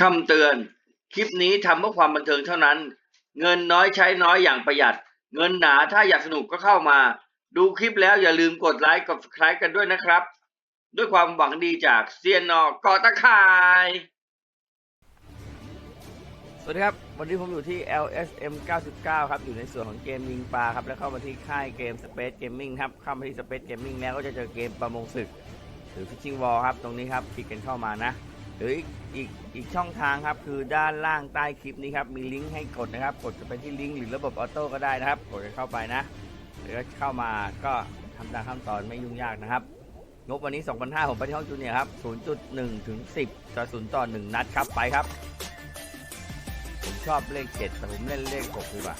คำเตือน คลิปนี้ทำเพื่อความบันเทิงเท่านั้น เงินน้อยใช้น้อยอย่างประหยัด เงินหนาถ้าอยากสนุกก็เข้ามา ดูคลิปแล้วอย่าลืมกดไลค์กด subscribe กันด้วยนะครับ ด้วยความหวังดีจากเซียนนอกอตะข่าย สวัสดีครับ วันนี้ผมอยู่ที่ LSM 99 ครับ อยู่ในส่วนของเกมยิงปลาครับ แล้วเข้ามาที่ค่ายเกม Space Gaming ครับ เข้ามาที่ Space Gaming แล้วก็จะเจอเกมประมงศึก หรือ Fishing Wall ครับ ตรงนี้ครับคลิกกันเข้ามานะ หรืออีกอีกอีกช่องทางครับ คือด้านล่างใต้คลิปนี้ครับมีลิงก์ให้กดนะครับ กดไปที่ลิงก์หรือระบบออโต้ก็ได้นะครับ กดเข้าไปนะหรือเข้ามาก็ทำตามขั้นตอนไม่ยุ่งยากนะครับ งบวันนี้ 2,500ผมไปที่ห้องจูเนียร์ครับ 0.1 ถึง 10ต่อ0ต่อ 1 นัดครับไปครับ ผมชอบเลขเจ็ดแต่ผมเล่นเลขหกดีกว่า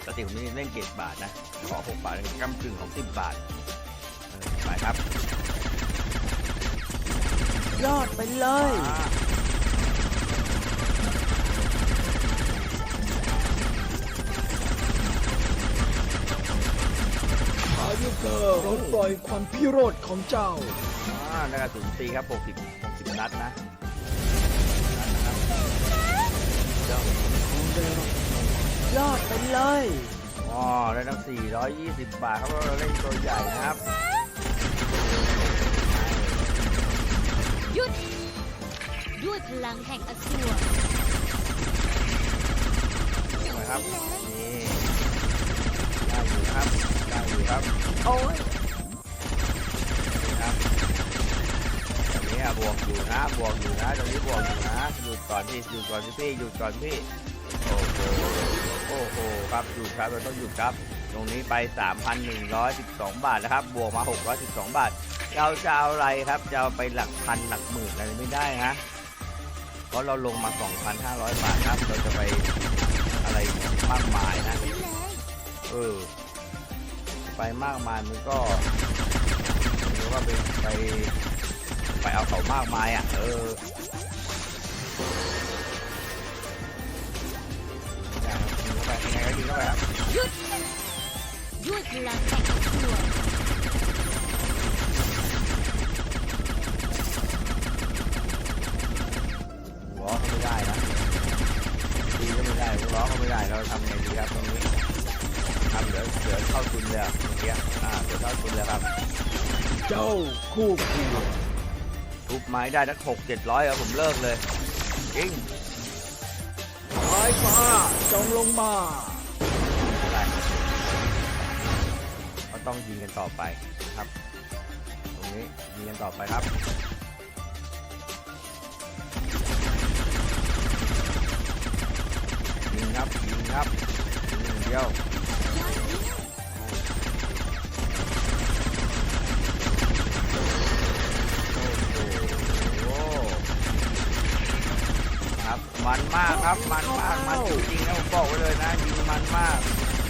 ปกติผมเล่นเจ็ดบาทนะ ขอหกบาทกำกึ่งของสิบบาทไปครับ ยอดไปเลยมาอายุเกอร์ปลดปล่อยความพิโรธของเจ้า อ่าได้กระสุนตีครับหกสิบหกสิบนัดนะนัดนะครับเจ้ายอดไปเลย อ๋อได้ตั้งสี่ร้อยยี่สิบบาทครับเพราะเราเล่นตัวใหญ่นะครับ หยุด ด้วยพลังแห่งอสูรไปครับ นี่ได้อยู่ครับได้อยู่ครับ โอ้ยครับตรงนี้อะบวกอยู่นะ บวกอยู่นะตรงนี้บวกอยู่นะ หยุดก่อนพี่ หยุดก่อนพี่พี่ หยุดก่อนพี่ โอ้โห โอ้โห ครับ หยุดครับ เราต้องหยุดครับ ตรงนี้ไป 3,112 บาทนะครับ บวกมา 612 บาท เราจะเอาอะไรครับ จะเอาไปหลักพันหลักหมื่นอะไรไม่ได้ฮะ เพราะเราลงมา 2,500 บาทครับ เราจะไปอะไรมากมายนะ เออ ไปมากมายมันก็มันก็ไปไปไปเอาเขามากมายอะ เออยิงเข้าไปยังไงก็ยิงเข้าไปครับ ด้วยพลังแห่งอสูรล้อเขาไม่ได้นะดีก็ไม่ได้ล้อเขาไม่ได้ เราทำไงดีครับตรงนี้ทำเดี๋ยวเดี๋ยวเข้าทุนเลยอะเกียอ่าเดี๋ยวเข้าทุนเลยครับ เจ้าคู่ควรทุบไม้ได้ทั้งหกเจ็ดร้อยอะผมเลิกเลยจริงสายฟ้าจงลงมา ต้องยิงกันต่อไปครับตรงนี้ยิงกันต่อไปครับยิงครับยิงครับยิงอย่างเดียวโอ้โหครับมันมากครับ มันมาก มันจริงๆนะผมบอกไว้เลยนะยิงมันมาก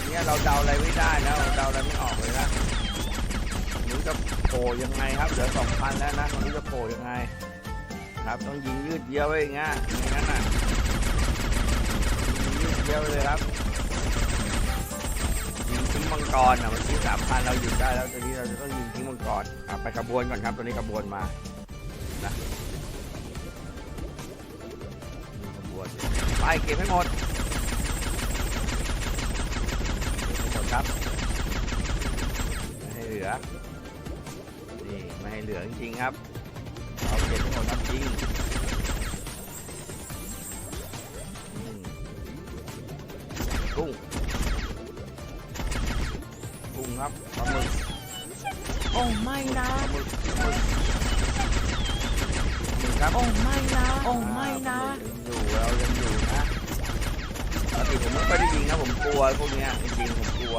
เนี่ยเราเดาอะไรไม่ได้นะเราเดาอะไรไม่ออกเลยนะไม่รู้จะโผ ล่ยังไงครับเหลือสองพันแล้วนะไม่รู้จะโผล่ยังไง ครับต้องยิงยืดเยื้อไว้อย่างงั้นอย่างนั้นน่ะยิงยืดเยื้อไว้เลยครับยิงทิ้งมังกรอะเมื่อกี้สามพันเราหยุดได้แล้วตอนนี้เราจะต้องยิงทิ้งมังกรอะไปขบวนก่อนครับตอนนี้ขบวนมานะมีขบวนไปเก็บให้หมดหมดครับให้เหลือ ให้เหลือจริงๆครับเอาเก็บทั้งหมดครับจริงกุ้งกุ้งครับปลาหมึกโอ้ไม่นะปลาหมึกปลาหมึกหมึกครับโอ้ไม่นะโอ้ไม่นะอยู่เรายังอยู่นะปกติผมไม่ค่อยได้ยิงนะผมกลัวพวกเนี้ยจริงๆผมกลัว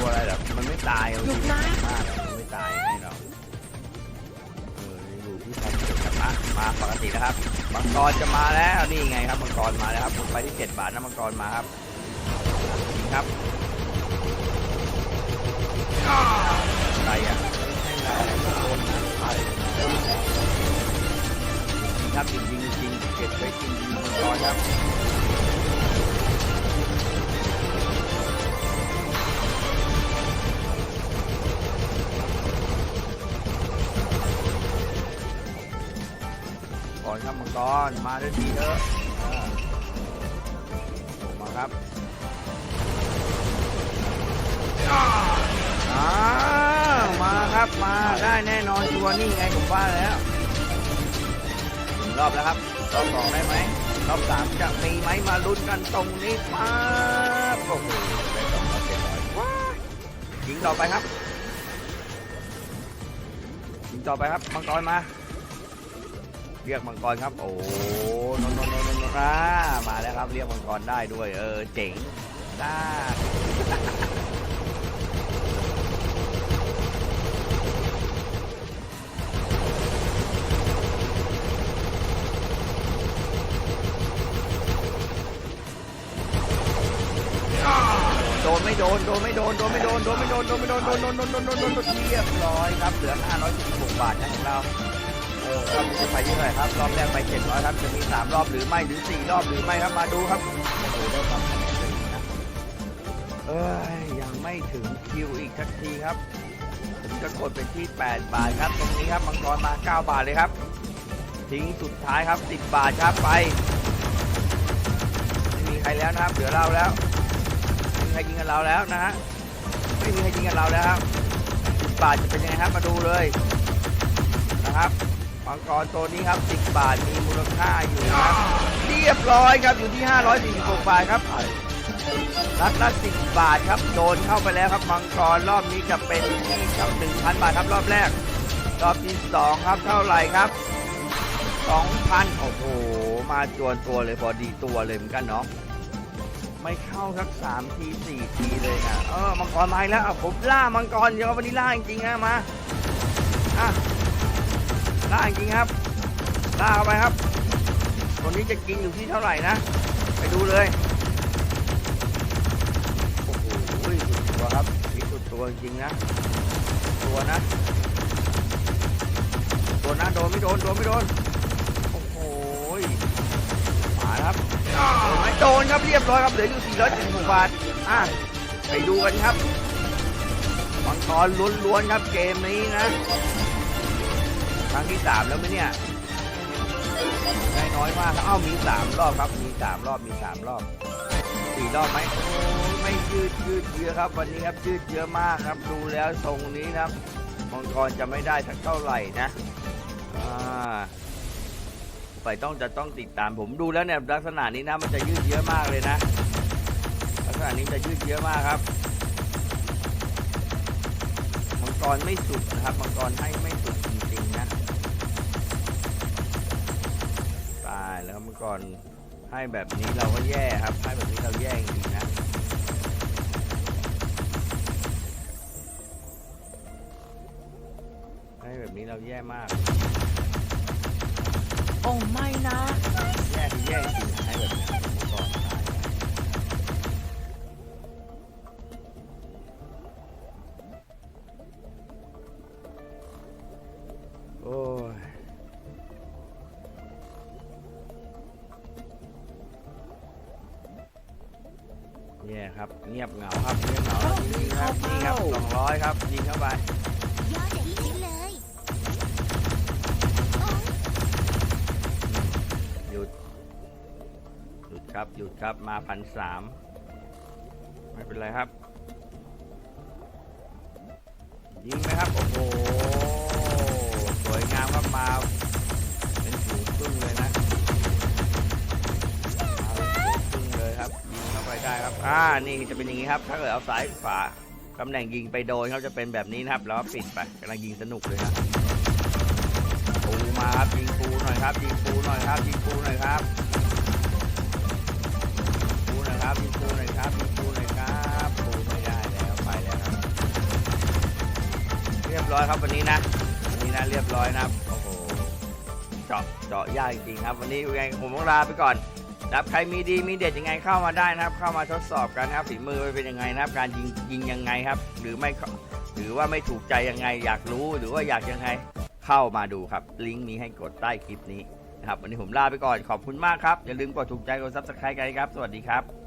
กลัวอะไรเหรอมันไม่ตายเอาจริงๆมากอะมันไม่ตายให้เราเอออยู่ที่ความเจ็บครับอะมาปกตินะครับมังกรจะมาแล้วนี่ไงครับมังกรมาแล้วครับผมไปที่เจ็ดบาทนะมังกรมาครับยิงครับอะไรอะไม่ใช่อะไรโดนนะใช่จริงครับจริงจริงจริงเก็บไว้จริงจริงมังกรครับ ครับมังกรมาด้วยทีเถอะมาครับอ่ามาครับมาได้แน่นอนชัวร์นี่ไงผมว่าแล้วถึงรอบแล้วครับรอบสองได้ไหมรอบสามจะมีไหมมาลุ้นกันตรงนี้มาโอ้โหได้สองร้อยเจ็ดร้อยว้ายิงต่อไปครับยิงต่อไปครับมังกรมา เรียกมังกรครับ โอ้นนนนนนนอ่ามาแล้วครับเรียกมังกรได้ด้วย เออเจ๋งได้โดนไม่โดนโดนไม่โดนโดนไม่โดนโดนไม่โดนโดนไม่โดนโดนโดนโดนโดนโดนโดนโดนเรียบร้อยครับเหลือ546บาทนะของเราเออ รอบนี้จะไปที่เท่าไหร่ครับ รอบแรกไป700ครับ จะมี3รอบหรือไม่หรือ4รอบหรือไม่ครับ มาดูครับโอ้โหได้ความสำเร็จนะเอ้ย ยังไม่ถึงคิวอีกสักทีครับ ผมจะกดไปที่ 8 บาทครับ ตรงนี้ครับมังกรมา 9 บาทเลยครับ ทิ้งสุดท้ายครับ 10 บาทครับไป ไม่มีใครแล้วนะครับ เหลือเราแล้วไม่มีใครยิงกับเราแล้วนะฮะ ไม่มีใครยิงกับเราแล้วครับ 10 บาทจะเป็นยังไงครับ มาดูเลยนะครับ มังกรตัวนี้ครับ 10 บาทมีมูลค่าอยู่นะครับเรียบร้อยครับอยู่ที่ 546 บาทครับรัดละ10 บาทครับโดนเข้าไปแล้วครับมังกรรอบนี้จะเป็นที่เท่า1,000 บาทครับรอบแรก รอบที่ 2 ครับเท่าไหร่ครับ 2,000 โอ้โห มาจวนตัวเลยพอดีตัวเลยเหมือนกันเนาะไม่เข้าสัก3ที4ทีเลยนะเออมังกรมาแล้วผมล่ามังกรเดี๋ยววันนี้ล่าจริงๆนะมาอะ ล่าจริงครับล่าเข้าไปครับตัวนี้จะกินอยู่ที่เท่าไหร่นะ ไปดูเลย โอ้โหสุดตัวครับนี่สุดตัวจริงนะ ตัวนะ ตัวนะโดนไม่โดน โดนไม่โดน โอ้โหมาครับไหมโดนครับเรียบร้อยครับ เหลืออยู่476บาท อะ ไปดูกันครับมังกรล้วนๆครับเกมนี้นะ ครั้งที่สามแล้วไหมเนี่ยได้น้อยมากครับเอ้ามีสามรอบครับมีสามรอบมีสามรอบสี่รอบไหมโอ้ไม่ยืดยืดเยื้อครับ วันนี้ครับยืดเยื้อมากครับดูแล้วทรงนี้นะครับมังกรจะไม่ได้สักเท่าไหร่นะไปต้องจะต้องติดตามผมดูแล้วเนี่ยลักษณะนี้นะมันจะยืดเยื้อมากเลยนะ ลักษณะนี้จะยืดเยื้อมากครับมังกรไม่สุดนะครับมังกรให้ไม่สุด มังกรให้แบบนี้เราก็แย่ครับให้แบบนี้เราแย่จริงๆนะให้แบบนี้เราแย่มาก โอ้ไม่นะ แย่คือแย่จริงๆให้แบบนี้ เงียบเหงาครับเงียบเหงาครับจริงๆครับนี่ครับสองร้อยครับยิงเข้าไปยอดอย่างนี้เลยหยุดหยุดครับหยุดครับมาพันสามไม่เป็นไรครับ ยิงไหมครับโอ้โห อ่า นี่จะเป็นอย่างนี้ครับ ถ้าเกิดเอาซ้ายขวาตำแหน่งยิงไปโดนเขาจะเป็นแบบนี้นะครับ แล้วปิดไปกำลังยิงสนุกเลยนะปูมาครับยิงปูหน่อยครับ ยิงปูหน่อยครับ ยิงปูหน่อยครับปูหน่อยครับ ยิงปูหน่อยครับ ยิงปูหน่อยครับปูไม่ได้แล้วไปแล้วครับ เรียบร้อยครับวันนี้นะวันนี้นะเรียบร้อยนะครับ โอ้โห เจาะเจาะยากจริงครับ วันนี้ยังไงผมต้องลาไปก่อน นะครับใครมีดีมีเด็ดยังไงเข้ามาได้นะครับ เข้ามาทดสอบกันนะครับฝีมือเป็นยังไงนะครับ การยิงยิงยังไงครับ หรือไม่หรือว่าไม่ถูกใจยังไง อยากรู้หรือว่าอยากยังไงเข้ามาดูครับ ลิงก์มีให้กดใต้คลิปนี้นะครับวันนี้ผมลาไปก่อนขอบคุณมากครับ อย่าลืมกดถูกใจกดซับสไครต์กันครับ สวัสดีครับ